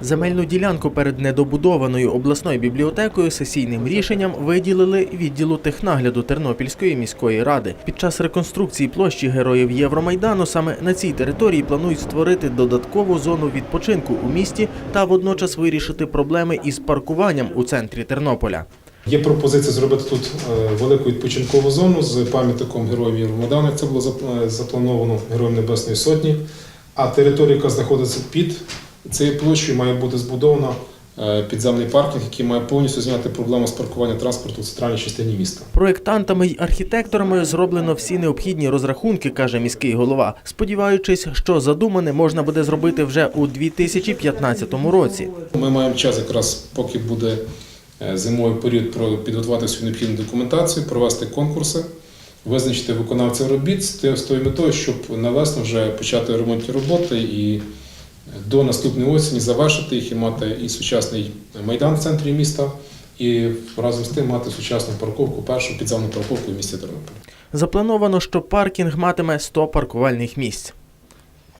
Земельну ділянку перед недобудованою обласною бібліотекою сесійним рішенням виділили відділу технагляду Тернопільської міської ради. Під час реконструкції площі героїв Євромайдану саме на цій території планують створити додаткову зону відпочинку у місті та водночас вирішити проблеми із паркуванням у центрі Тернополя. Є пропозиція зробити тут е, велику відпочинкову зону з пам'ятником героїв Євромайдану, це було е, заплановано Героям Небесної Сотні. А територія, яка знаходиться під цією площею, має бути збудована е, підземний паркінг, який має повністю зняти проблему з паркування транспорту в центральній частині міста. Проєктантами й архітекторами зроблено всі необхідні розрахунки, каже міський голова, сподіваючись, що задумане можна буде зробити вже у 2015 році. Ми маємо час якраз, поки буде е, зимовий період, про- підготувати всю необхідну документацію, провести конкурси, визначити виконавця робіт з тою метою, щоб на весну вже почати ремонтні роботи і до наступної осені завершити їх і мати і сучасний майдан в центрі міста, і разом з тим мати сучасну парковку, першу підземну парковку в місті Тернополь. Заплановано, що паркінг матиме 100 паркувальних місць.